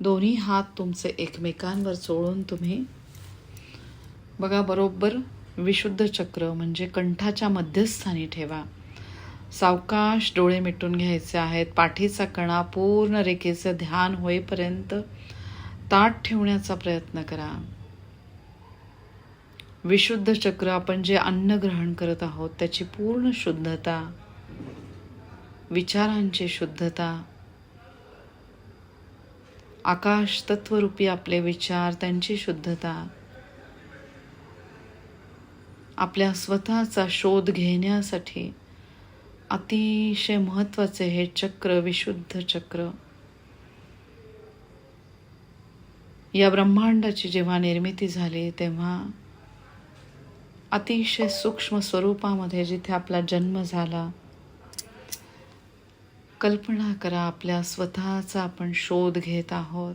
दोन्ही हात तुमचे एकमेकांवर चोळून तुम्ही बघा बरोबर विशुद्ध चक्र म्हणजे कंठाच्या मध्यस्थानी ठेवा. सावकाश डोळे मिटून घ्यायचे आहेत. पाठीचा कणा पूर्ण रेखेचं ध्यान होईपर्यंत ताट ठेवण्याचा प्रयत्न करा. विशुद्ध चक्र आपण जे अन्न ग्रहण करत आहोत त्याची पूर्ण शुद्धता विचारांची शुद्धता आकाश तत्वरूपी आपले विचार त्यांची शुद्धता आपल्या स्वतःचा शोध घेण्यासाठी अतिशय महत्त्वाचे हे चक्र विशुद्ध चक्र. या ब्रह्मांडाची जेव्हा निर्मिती झाली तेव्हा अतिशय सूक्ष्म स्वरूपामध्ये जिथे आपला जन्म झाला कल्पना करा आपल्या स्वतःचा आपण शोध घेत आहोत.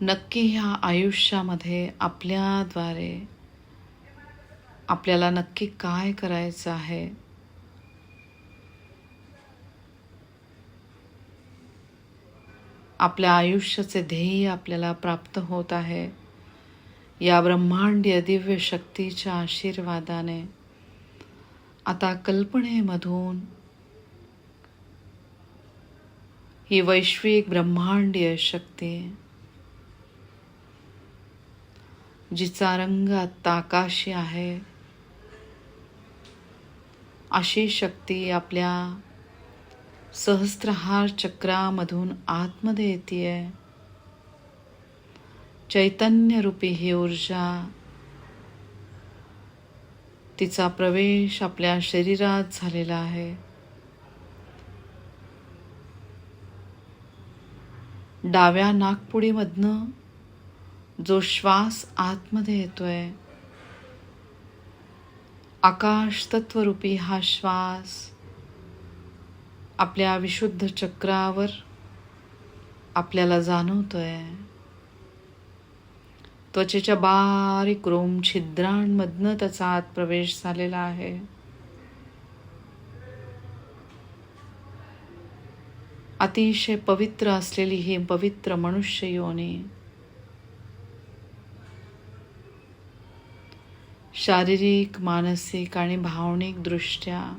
नक्की ह्या आयुष्यामध्ये आपल्याद्वारे आपल्याला नक्की काय करायचं आहे? आपल्या आयुष्याचे ध्येय आपल्याला प्राप्त होत आहे. या ब्रह्मांडीय दिव्य शक्तीच्या आशीर्वादाने. आता कल्पनेमधून ही वैश्विक ब्रह्मांडीय शक्ती जिचा रंग आत्ता आकाशी आहे अशी शक्ती आपल्या सहस्त्रहार चक्रामधून आतमध्ये येते चैतन्यरूपी ही ऊर्जा तिचा प्रवेश आपल्या शरीरात झालेला आहे. डाव्या नागपुडीमधनं जो श्वास आतमध्ये येतोय आकाश तत्वरूपी हा श्वास आपल्या विशुद्ध चक्रावर आपल्याला जाणवतोय. त्वचेच्या बारीक रोम छिद्रांमधनं त्याचा आत प्रवेश झालेला आहे. अतिशय पवित्र असलेली ही पवित्र मनुष्य योनी. शारीरिक मानसिक आणि भावनिक दृष्ट्या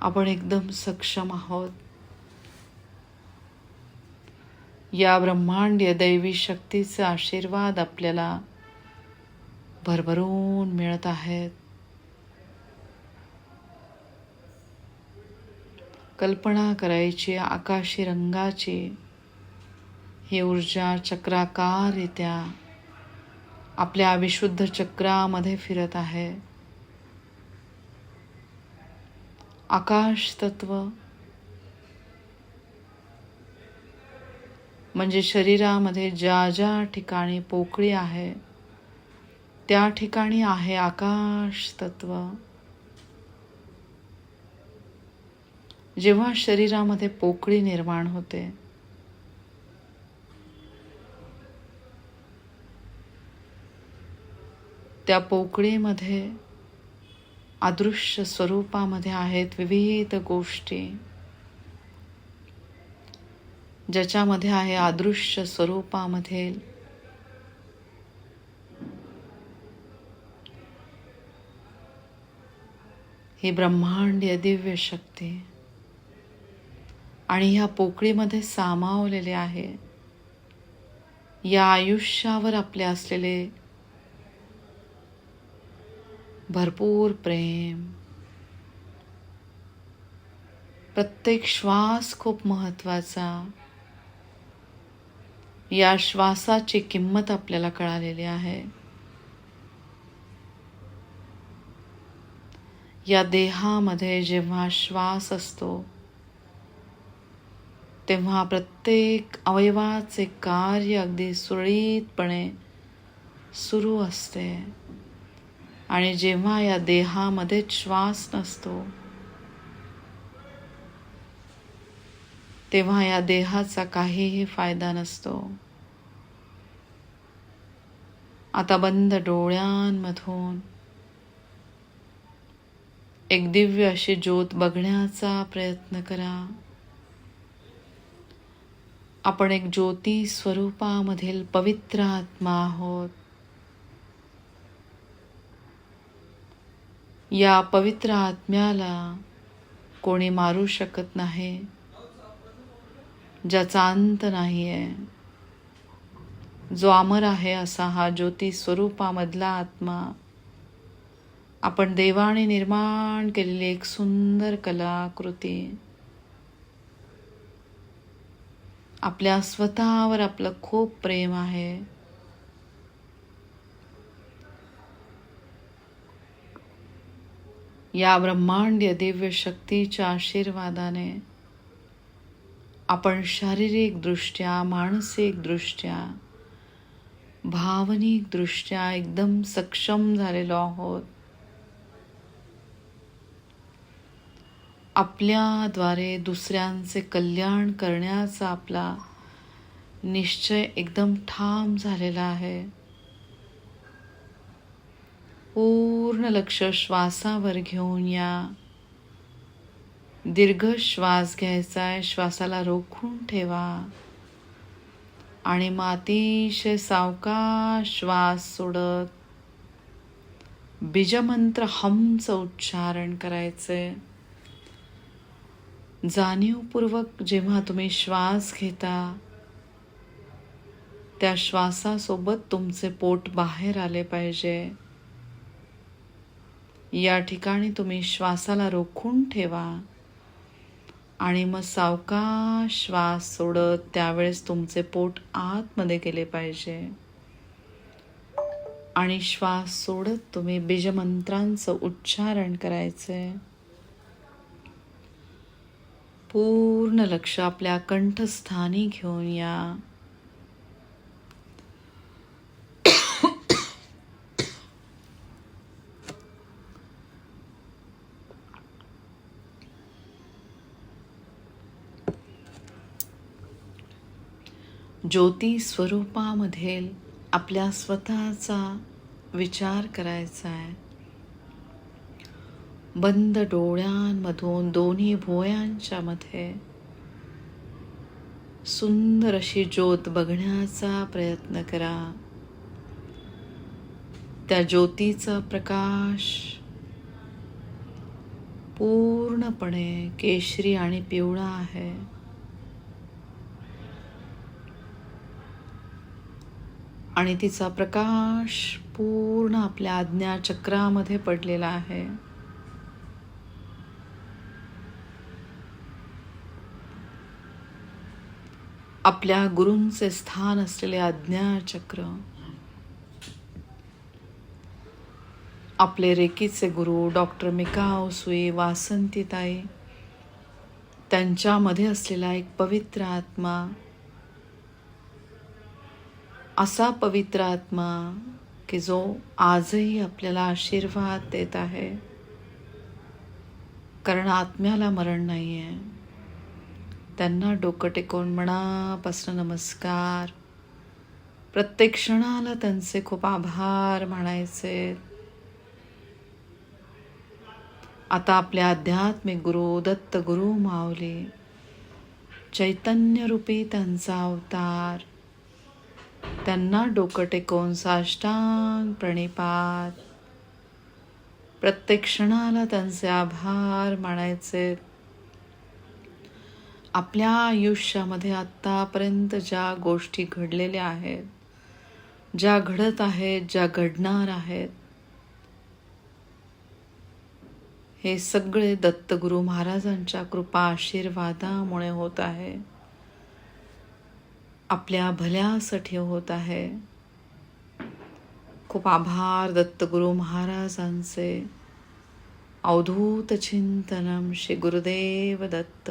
आपण एकदम सक्षम आहोत. या ब्रह्मांडीय दैवी शक्तीचे आशीर्वाद आपल्याला भरभरून मिळत आहेत. कल्पना करायची आकाशी रंगाची ही ऊर्जा चक्राकाररित्या आपल्या विशुद्ध चक्रामध्ये फिरत आहे. आकाश तत्व म्हणजे शरीरामध्ये ज्या ज्या ठिकाणी पोकळी आहे त्या ठिकाणी आहे आकाश तत्व. जेव्हा शरीरामध्ये पोकळी निर्माण होते त्या पोकळीमध्ये अदृश्य स्वरूपामध्ये आहेत विविध गोष्टी. ज्याच्यामध्ये आहे अदृश्य स्वरूपामध्ये. ही ब्रह्मांडीय दिव्य शक्ती. आणि ह्या पोकळीमध्ये सामावलेले आहे. या आयुष्यावर आपले असलेले भरपूर प्रेम. प्रत्येक श्वास खूप महत्त्वाचा या श्वासाची किंमत आपल्याला कळालेली आहे. या देहामध्ये जेव्हा श्वास असतो तेव्हा प्रत्येक अवयवाचे कार्य अगदी सुरळीतपणे सुरू असते. आणि जेव्हा या देहामध्ये श्वास नसतो तेव्हा या देहाचा काहीही फायदा नसतो. आता बंद डोळ्यांमधून. एक दिव्य अशी ज्योत बघण्याचा प्रयत्न करा. आपण एक ज्योती स्वरूपामधील पवित्र आत्मा आहोत. या पवित्र आत्म्याला कोणी मारू शकत नाही. ज्याचा अंत नाही आहे जो अमर आहे असा हा ज्योती स्वरूपामधला आत्मा. आपण देवाने निर्माण केलेली एक सुंदर कलाकृती. आपल्या स्वतःवर आपलं खूप प्रेम आहे. या ब्रह्मांड दिव्य शक्तीच्या आशीर्वादाने आपण शारीरिकदृष्ट्या मानसिकदृष्ट्या भावनिकदृष्ट्या एकदम सक्षम झालेलो आहोत. आपल्याद्वारे दुसऱ्यांचे कल्याण करण्याचा आपला निश्चय एकदम ठाम झालेला आहे. पूर्ण लक्ष श्वासावर घेऊन या दीर्घ श्वास घ्यायचा आहे श्वासाला रोखून ठेवा. आणि मग अतिशय सावकाश श्वास सोडत बीजमंत्र हमचं उच्चारण करायचंय. जाणीवपूर्वक जेव्हा तुम्ही श्वास घेता त्या श्वासासोबत तुमचे पोट बाहेर आले पाहिजे. या ठिकाणी तुम्ही श्वासाला रोखून ठेवा. आणि मग सावकाश श्वास सोडत त्यावेळेस तुमचे पोट आतमध्ये केले पाहिजे. आणि श्वास सोडत तुम्ही बीजमंत्रांचं उच्चारण करायचंय पूर्ण लक्ष आपल्या कंठस्थानी घेऊन या. ज्योती स्वरूपामध्ये आपल्या स्वतःचा विचार करायचा आहे. बंद डोळ्यांमधून दोन्ही भोयांच्या मध्ये सुंदर अशी ज्योत बघण्याचा प्रयत्न करा. त्या ज्योतीचा प्रकाश पूर्णपणे केशरी आणि पिवळा आहे. आणि तिचा प्रकाश पूर्ण आपल्या आज्ञा चक्रामध्ये पडलेला आहे. आपल्या गुरूंचे स्थान असलेले आज्ञाचक्र आपले रेकीचे गुरु डॉक्टर मिकाओ सुई वासंतीताई त्यांच्यामध्ये असलेला एक पवित्र आत्मा असा पवित्र आत्मा की जो आजही आपल्याला आशीर्वाद देत आहे. कारण आत्म्याला मरण नाही आहे त्यांना डोकं टेकवून मनापासून नमस्कार. प्रत्येक क्षणाला त्यांचे खूप आभार म्हणायचे आता आपल्या आध्यात्मिक गुरु दत्त गुरु माऊली चैतन्यरूपी त्यांचा अवतार त्यांना डोकं टेकवून साष्टांग प्रणिपात. प्रत्येक क्षणाला त्यांचे आभार मानायचे. आपल्या आयुष्यामध्ये आत्तापर्यंत ज्या गोष्टी घडलेल्या आहेत ज्या घडत आहेत ज्या घडणार आहेत हे सगळे दत्तगुरु महाराजांच्या कृपा आशीर्वादामुळे होत आहे. आपल्या भल्यासाठी होत आहे. खूप आभार दत्तगुरु महाराजांचे. अवधूत चिंतनम श्री गुरुदेव दत्त.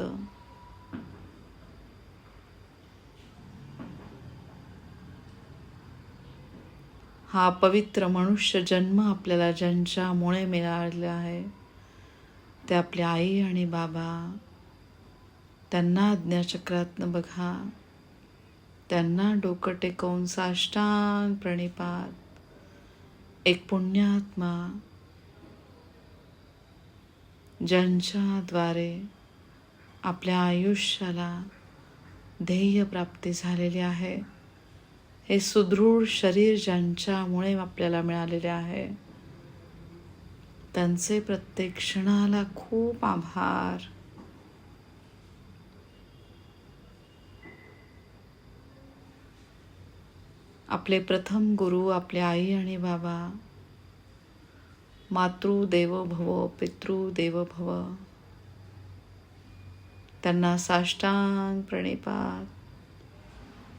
हा पवित्र मनुष्य जन्म आपल्याला ज्यांच्यामुळे मिळालेला आहे ते आपली आई आणि बाबा. त्यांना आज्ञाचक्रातनं बघा. त्यांना डोकं टेकवून साष्टांग प्रणिपात. एक पुण्यात्मा ज्यांच्याद्वारे आपल्या आयुष्याला ध्येय प्राप्ती झालेली आहे. हे सुदृढ शरीर ज्यांच्यामुळे आपल्याला मिळालेले आहे. त्यांचे प्रत्येक क्षणाला खूप आभार. आपले प्रथम गुरु आपले आई आणि बाबा. मातृ देव भव पितृ देव भव. त्यांना साष्टांग प्रणिपात.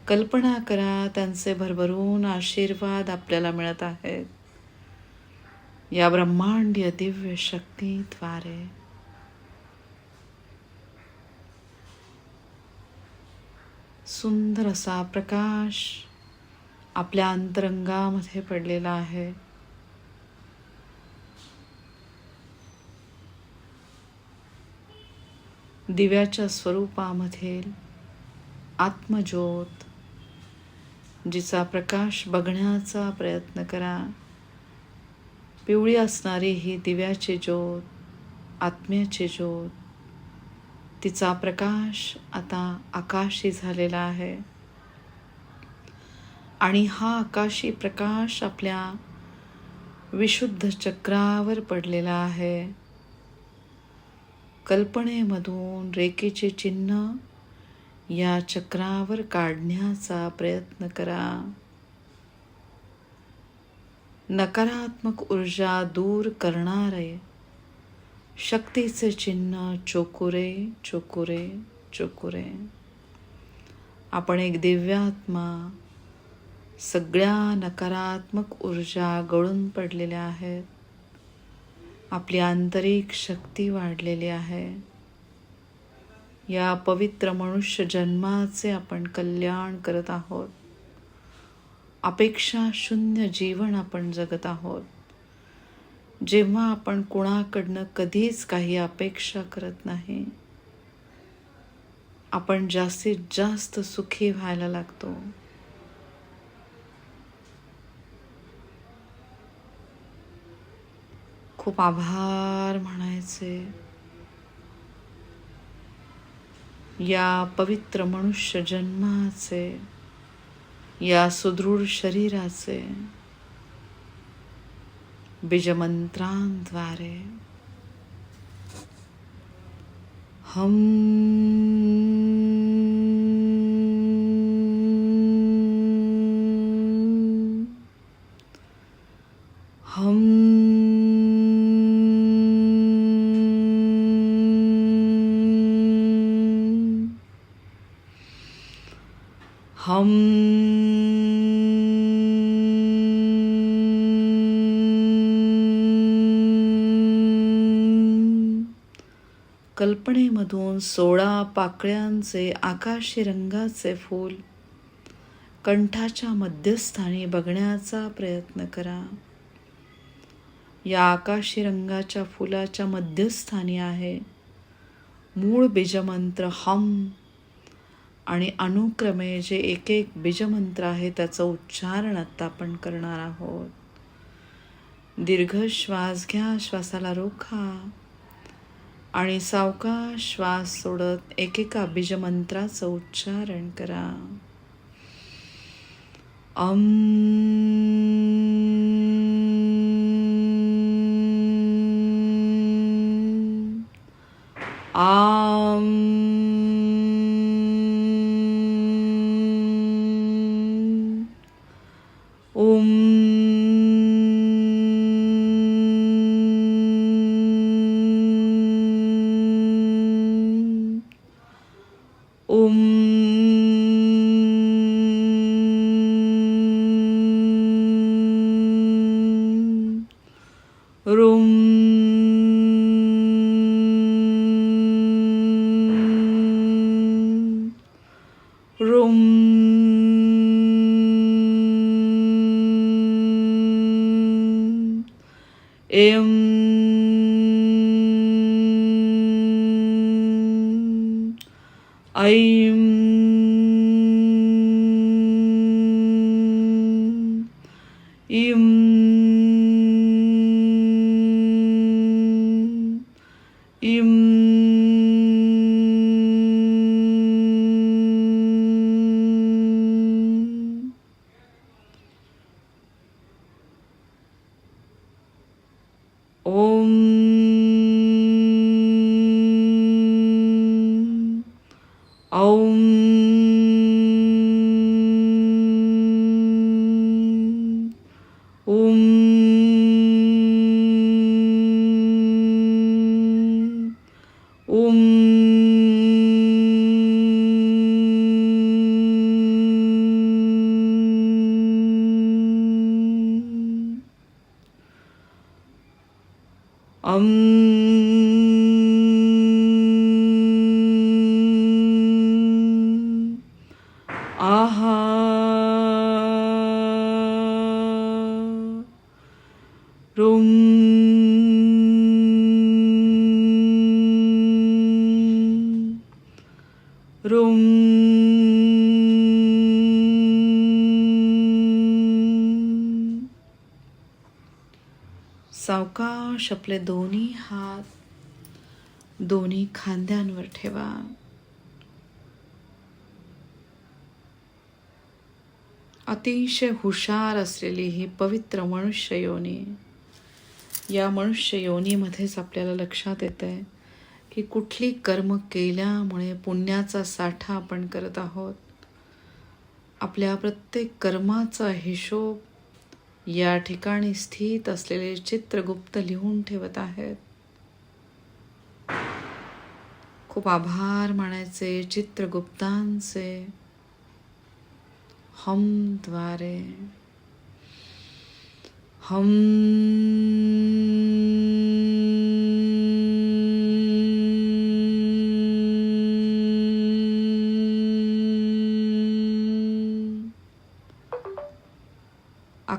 कल्पना करा त्यांचे भरभरून आशीर्वाद आपल्याला मिळत आहेत. या ब्रह्मांडीय दिव्य शक्तीद्वारे. सुंदर असा प्रकाश आपल्या अंतरंगामध्ये पडलेला आहे. दिव्याच्या स्वरूपामधील आत्मज्योत जिचा प्रकाश बघण्याचा प्रयत्न करा. पिवळी असणारी ही दिव्याची ज्योत आत्म्याची ज्योत तिचा प्रकाश आता आकाशी झालेला आहे. आणि हा आकाशी प्रकाश आपल्या विशुद्ध चक्रावर पडलेला आहे. कल्पनेमधून रेखेचे चिन्ह या चक्रावर काढण्याचा प्रयत्न करा. नकारात्मक ऊर्जा दूर करणारे शक्तीचे चिन्ह चोकुरे चोकुरे चोकुरे. आपण एक दिव्यात्मा सगळ्या नकारात्मक ऊर्जा गळून पडलेल्या आहेत. आपली आंतरिक शक्ती वाढलेली आहे. या पवित्र मनुष्य जन्माचे आपण कल्याण करत आहोत. अपेक्षा शून्य जीवन आपण जगत आहोत. जेव्हा आपण कुणाकडनं कधीच काही अपेक्षा करत नाही आपण जास्तीत जास्त सुखी व्हायला लागतो. खूप आभार म्हणायचे. या पवित्र मनुष्य जन्माचे या सुदृढ शरीराचे बीजमंत्रांद्वारे हम कल्पनेमधून सोळा पाकळ्यांचे आकाशी रंगाचे फूल कंठाच्या मध्यस्थानी बघण्याचा प्रयत्न करा. या आकाशी रंगाच्या फुलाच्या मध्यस्थानी आहे. मूळ बीजमंत्र हम आणि अनुक्रमे जे एक एक बीजमंत्र आहे त्याचं उच्चारण आत्ता आपण करणार आहोत. दीर्घ श्वास घ्या श्वासाला रोखा. आणि सावका श्वास सोडत एकेका बीजमंत्राचं उच्चारण करा. अम आम. Em रुम सावकाश आपले दोन्ही हात दोन्ही खांद्यांवर ठेवा. अतिशय हुशार असलेली ही पवित्र मनुष्य योनी. या मनुष्य योनीमध्येच आपल्याला लक्षात येत आहे की कुठली कर्म केल्यामुळे पुण्याचा साठा आपण करत आहोत? आपल्या प्रत्येक कर्माचा हिशोब या ठिकाणी स्थित असलेले चित्रगुप्त लिहून ठेवत आहेत. खूप आभार मानायचे चित्रगुप्तांचे. हमद्वारे हम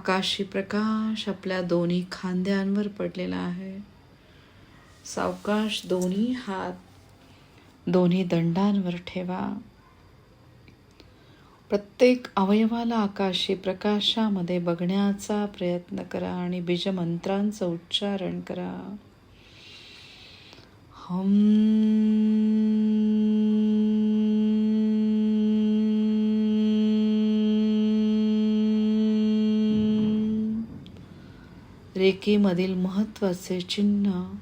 आकाशी प्रकाश आपल्या दोन्ही खांद्यांवर पडलेला आहे. सावकाश दोन्ही हात दोन्ही दंडांवर ठेवा. प्रत्येक अवयवाला आकाशी प्रकाशामध्ये बघण्याचा प्रयत्न करा आणि बीजमंत्रांचं उच्चारण करा. हम रेकीमधील महत्त्वाचे चिन्ह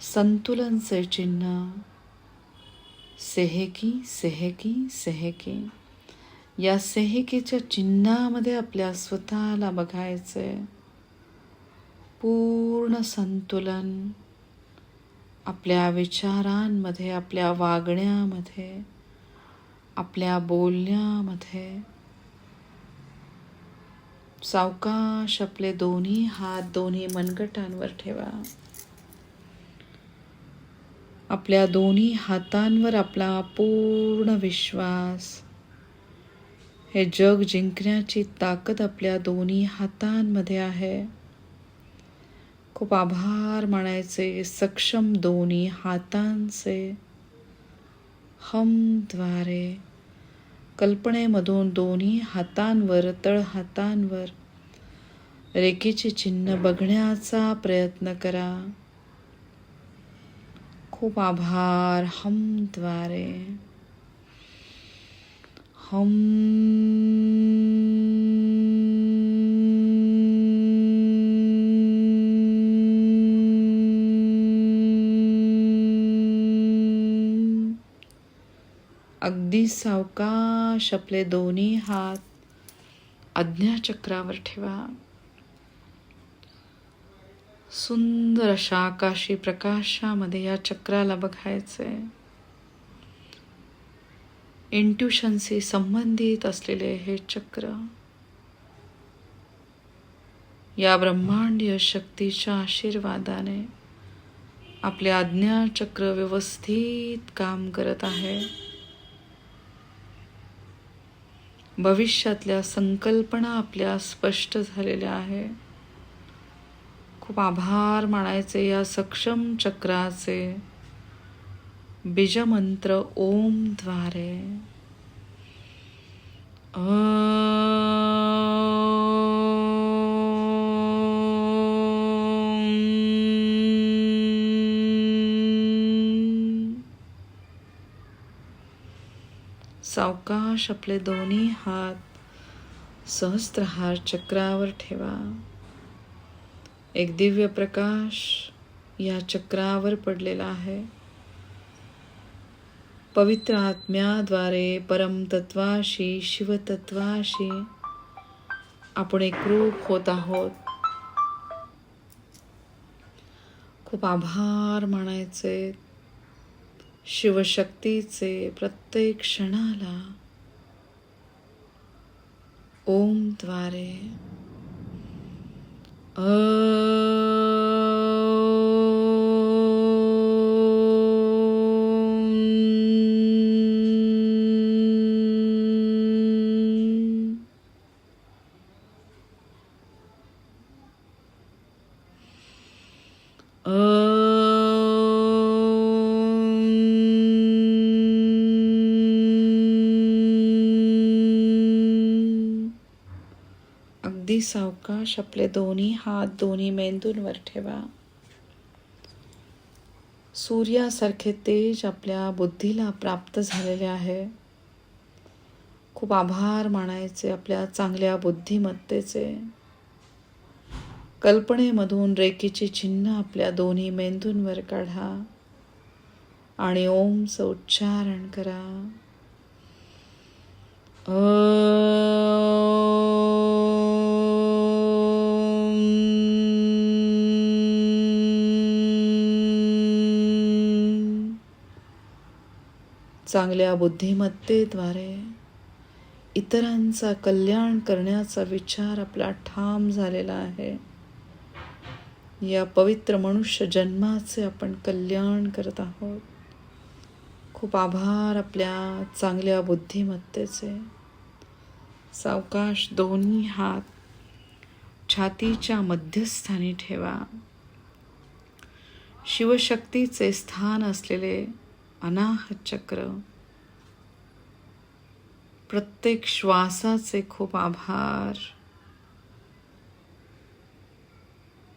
संतुलनचे चिन्ह सेहेकी सेहेकी सेहेकी. या सेहेकीच्या चिन्हामध्ये आपल्या स्वतःला बघायचंय. पूर्ण संतुलन आपल्या विचारांमध्ये आपल्या वागण्यामध्ये आपल्या बोलण्यामध्ये सावकाश आपले दोन्ही हात दोन्ही मनगटांवर ठेवा. आपल्या दोन्ही हातांवर आपला पूर्ण विश्वास. हे जग जिंकण्याची ताकद आपल्या दोन्ही हातांमध्ये आहे. खूप आभार मानायचे सक्षम दोन्ही हातांचे. हमद्वारे कल्पनेमधून दोन्ही हातांवर तळ हातांवर रेखेचे चिन्ह बघण्याचा प्रयत्न करा. खूप आभार. हमद्वारे हम अगदी सावकाश आपले दोन्ही हात आज्ञाचक्रावर ठेवा. सुंदर अशा आकाशी प्रकाशामध्ये या चक्राला बघायचंय इंट्युशनशी संबंधित असलेले हे चक्र या ब्रह्मांडीय शक्तीच्या आशीर्वादाने आपले आज्ञाचक्र व्यवस्थित काम करत आहे. भविष्यातल्या संकल्पना आपल्या स्पष्ट झालेल्या आहे. खूप आभार मानायचे या सक्षम चक्राचे. बीजमंत्र ओमद्वारे. सावकाश आपले दोन्ही हात सहस्त्रहार चक्रावर ठेवा. एक दिव्य प्रकाश या चक्रावर पडलेला आहे. पवित्र आत्म्याद्वारे परमतत्वाशी शिवतत्वाशी आपण एकरूप होत आहोत. खूप आभार मानायचे. शिवशक्तीचे प्रत्येक क्षणाला ओमद्वारे अ सावकाश आपले दोन्ही हात दोन्ही मेंदूंवर ठेवा. सूर्यासारखे तेज आपल्या बुद्धीला प्राप्त झालेले आहे. खूप आभार मानायचे आपल्या चांगल्या बुद्धिमत्तेचे. कल्पनेमधून रेकीची चिन्ह आपल्या दोन्ही मेंदूंवर काढा आणि ओमचं उच्चारण करा. चांगल्या बुद्धिमत्तेद्वारे इतरांचा कल्याण करण्याचा विचार आपला ठाम झालेला आहे. या पवित्र मनुष्य जन्माचे आपण कल्याण करत आहोत. खूप आभार आपल्या चांगल्या बुद्धिमत्तेचे. सावकाश दोन्ही हात छातीच्या मध्यस्थानी ठेवा. शिवशक्तीचे स्थान असलेले अनाहत चक्र प्रत्येक श्वासाचे खूप आभार.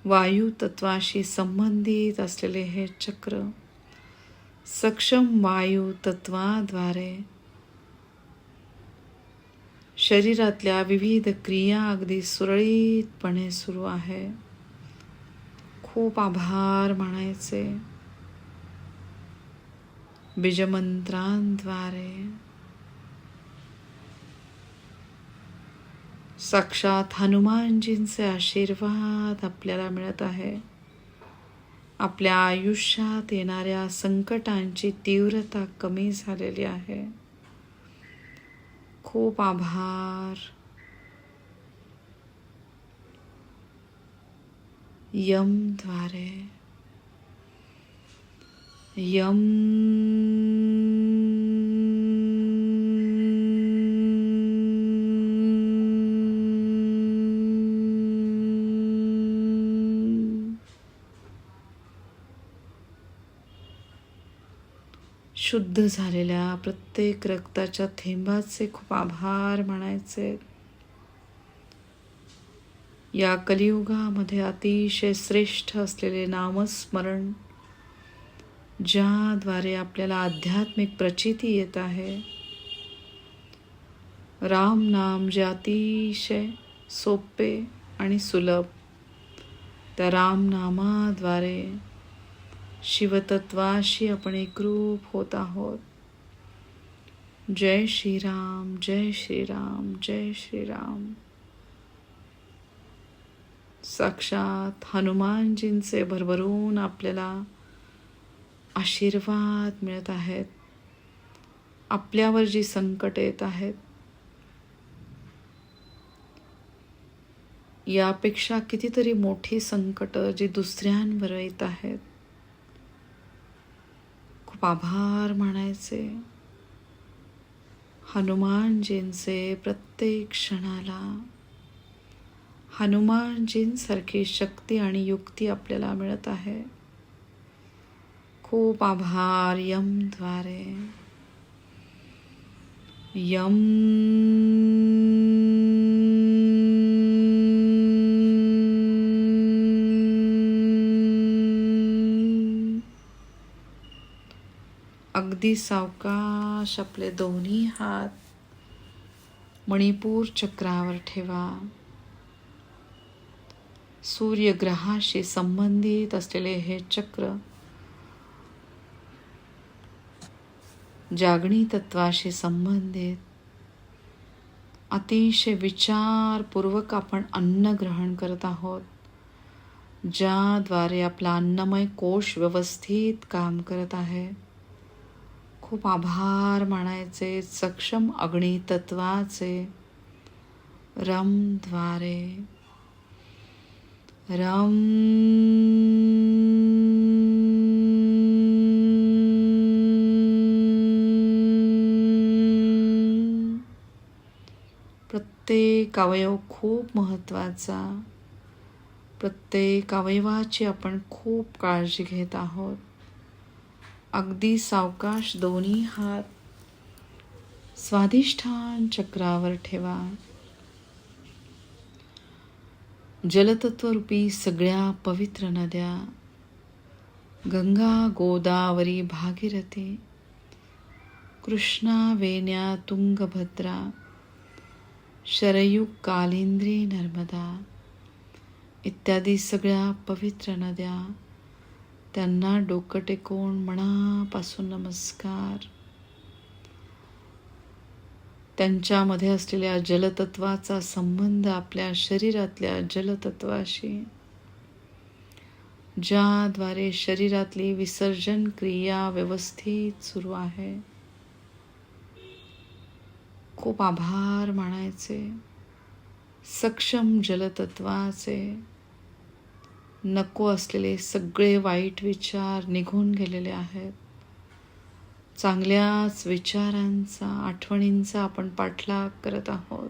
वायू तत्वाशी संबंधित असलेले हे चक्र सक्षम वायू तत्वाद्वारे शरीरातल्या विविध क्रिया अगदी सुरळीतपणे सुरू आहे. खूप आभार म्हणायचे बीजमंत्रांद्वारे साक्षात हनुमानजींचे आशीर्वाद आपल्याला मिळत आहे. आपल्या आयुष्यात येणाऱ्या संकटांची तीव्रता कमी झालेली आहे. खूप आभार. यमद्वारे यम शुद्ध झालेल्या प्रत्येक रक्ताच्या थेंबाचे खूप आभार म्हणायचे या कलियुगामध्ये अतिशय श्रेष्ठ असलेले नामस्मरण ज्याद्वारे आपल्याला आध्यात्मिक प्रचिती येत आहे. राम नाम जे अतिशय सोपे आणि सुलभ त्या रामनामाद्वारे शिवतत्वाशी आपण एकरूप होत आहोत. जय श्रीराम जय श्रीराम जय श्रीराम. साक्षात हनुमानजींचे भरभरून आपल्याला आशीर्वाद मिळत आहेत. आपल्यावर जी संकट येत आहेत यापेक्षा कितीतरी मोठी संकट जी दुसऱ्यांवर येत आहेत. खूप आभार मानायचे. हनुमानजींचे प्रत्येक क्षणाला. हनुमानजींसारखी शक्ती आणि युक्ती आपल्याला मिळत आहे. खूप आभार यमद्वारे यम अगदी सावकाश आपले दोन्ही हात मणिपूर चक्रावर ठेवा. सूर्यग्रहाशी संबंधित असलेले हे चक्र जागणी तत्वाशी संबंधित. अतिशय विचारपूर्वक आपण अन्न ग्रहण करत आहोत ज्याद्वारे आपला अन्नमय कोश व्यवस्थित काम करत आहे. खूप आभार मानायचे सक्षम अग्नी तत्वाचे रमद्वारे रम प्रत्येक अवयव खूप महत्त्वाचा. प्रत्येक अवयवाची आपण खूप काळजी घेत आहोत. अगदी सावकाश दोन्ही हात स्वाधिष्ठान चक्रावर ठेवा. जलतत्वरूपी सगळ्या पवित्र नद्या गंगा गोदावरी भागीरथी कृष्णा वेण्या तुंगभद्रा शरयू कालिंद्री नर्मदा इत्यादी सगळ्या पवित्र नद्या त्यांना डोकं टेकवून मनापासून नमस्कार. त्यांच्यामध्ये असलेल्या जलतत्वाचा संबंध आपल्या शरीरातल्या जलतत्वाशी ज्याद्वारे शरीरातली विसर्जन क्रिया व्यवस्थित सुरू आहे. खूप आभार मानायचे. सक्षम जलतत्वाचे. नको असलेले सगळे वाईट विचार निघून गेलेले आहेत. चांगल्याच विचारांचा आठवणींचा आपण पाठलाग करत आहोत.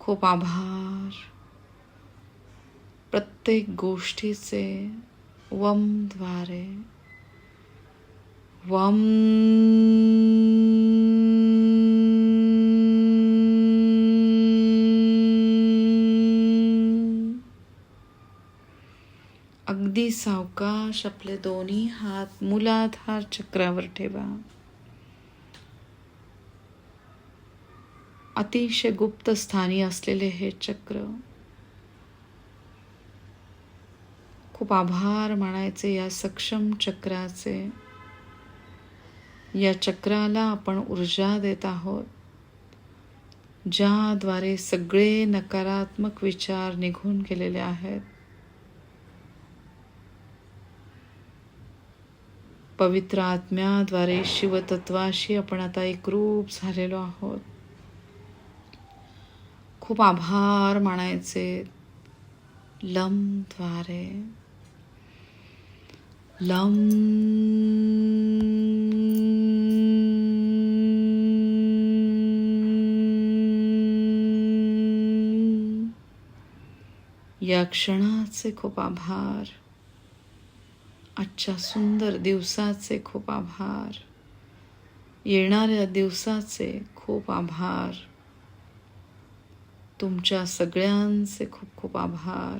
खूप आभार. प्रत्येक गोष्टीचे वमद्वारे वम अगदी सावकाश आपले दोन्ही हात मुलाधार चक्रावर ठेवा. अतिशय गुप्त स्थानी असलेले हे चक्र. खूप आभार मानायचे या सक्षम चक्राचे. या चक्राला आपण ऊर्जा देत आहोत ज्याद्वारे सगळे नकारात्मक विचार निघून गेलेले आहेत. पवित्र आत्म्याद्वारे शिवतत्वाशी आपण आता एकरूप झालेलो आहोत. खूप आभार मानायचे लमद्वारे. लम या क्षणाचे खूप आभार. आजच्या सुंदर दिवसाचे खूप आभार. येणाऱ्या दिवसाचे खूप आभार. तुमच्या सगळ्यांचे खूप खूप आभार.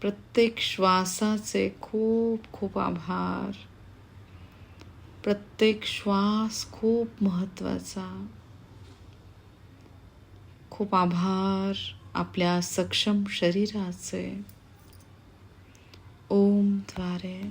प्रत्येक श्वासाचे खूप खूप आभार. प्रत्येक श्वास खूप महत्त्वाचा. खूप आभार आपल्या सक्षम शरीराचे. ओमद्वारे.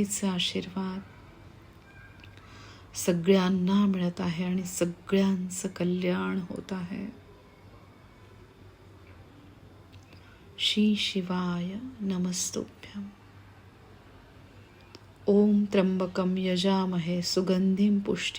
शक्तीचा आशीर्वाद. सगळ्यांना मिळत आहे आणि सगळ्यांचं कल्याण होत आहे. श्री शिवाय नमस्तुभ्यम. ओम त्र्यंबकम यजामहे सुगंधिम पुष्टी